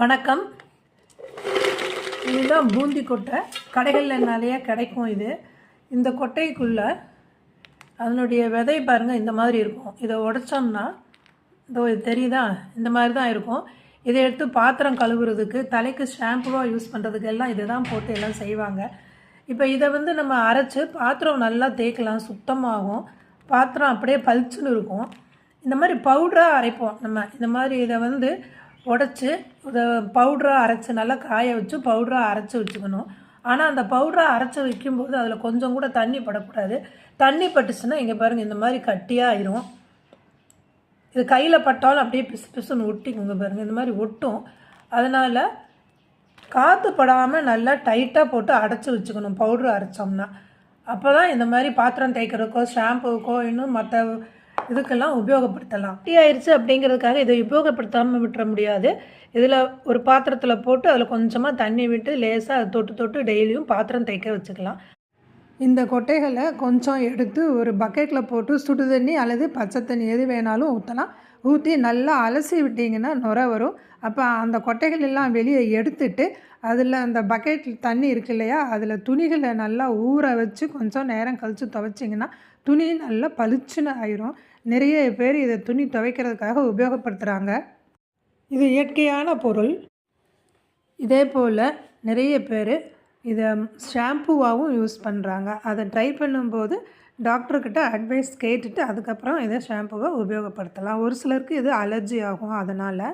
வணக்கம். இதுதான் பூந்தி கொட்டை. கடைகளில் நிறையா கிடைக்கும் இது. இந்த கொட்டைக்குள்ளே அதனுடைய விதை பாருங்கள் இந்த மாதிரி இருக்கும். இதை உடைச்சோம்னா இதோ இது தெரியுதா? இந்த மாதிரி தான் இருக்கும். இதை எடுத்து பாத்திரம் கழுவுறதுக்கு தலைக்கு ஷாம்புவாக யூஸ் பண்ணுறதுக்கு எல்லாம் இதை தான் போட்டு எல்லாம் செய்வாங்க. இப்போ இதை வந்து நம்ம அரைச்சி பாத்திரம் நல்லா தேய்க்கலாம் சுத்தமாகும். பாத்திரம் அப்படியே பளிச்சுன்னு இருக்கும். இந்த மாதிரி பவுடராக அரைப்போம் நம்ம. இந்த மாதிரி இதை வந்து உடச்சி இதை பவுடராக அரைச்சி நல்லா காய வச்சு பவுடராக அரைச்சி வச்சுக்கணும். ஆனால் அந்த பவுடராக அரைச்சி வைக்கும்போது அதில் கொஞ்சம் கூட தண்ணி படக்கூடாது. தண்ணி பட்டுச்சுன்னா இங்கே பாருங்கள் இந்த மாதிரி கட்டியாக ஆயிரும் இது கையில் பட்டாலும் அப்படியே பிசு பிசுன்னு ஒட்டிக்குங்க பாருங்கள் இந்த மாதிரி ஒட்டும். அதனால் காற்று படாமல் நல்லா டைட்டாக போட்டு அடைச்சி வச்சுக்கணும் பவுட்ரு அரைச்சோம்னா. அப்போ தான் இந்த மாதிரி பாத்திரம் தேய்க்கிறதுக்கோ ஷாம்புக்கோ இன்னும் மற்ற இதுக்கெல்லாம் உபயோகப்படுத்தலாம். டீ ஆயிடுச்சு அப்படிங்கிறதுக்காக இதை உபயோகப்படுத்தாமல் விட்டுற முடியாது. இதில் ஒரு பாத்திரத்தில் போட்டு அதில் கொஞ்சமாக தண்ணி விட்டு லேசாக அதை தொட்டு தொட்டு டெய்லியும் பாத்திரம் தைக்க வச்சுக்கலாம். இந்த கொட்டைகளை கொஞ்சம் எடுத்து ஒரு பக்கெட்டில் போட்டு சுடு தண்ணி அல்லது பச்சை தண்ணி எது வேணாலும் ஊற்றலாம் ஊற்றி நல்லா அலசி விட்டிங்கன்னா நுர வரும். அப்போ அந்த கொட்டைகள் எல்லாம் வெளியே எடுத்துட்டு அதில் அந்த பக்கெட் தண்ணி இருக்கு இல்லையா அதில் துணிகளை நல்லா ஊற வச்சு கொஞ்சம் நேரம் கழித்து துவைச்சிங்கன்னா துணி நல்லா பளிச்சுன்னு ஆயிரும். நிறைய பேர் இதை துணி துவைக்கிறதுக்காக உபயோகப்படுத்துகிறாங்க இது இயற்கையான பொருள். இதே போல் நிறைய பேர் இதை ஷாம்புவாகவும் யூஸ் பண்ணுறாங்க. அதை ட்ரை பண்ணும்போது டாக்டர்கிட்ட அட்வைஸ் கேட்டுட்டு அதுக்கப்புறம் இதை ஷாம்புவை உபயோகப்படுத்தலாம். ஒரு சிலருக்கு இது அலர்ஜி ஆகும். அதனால்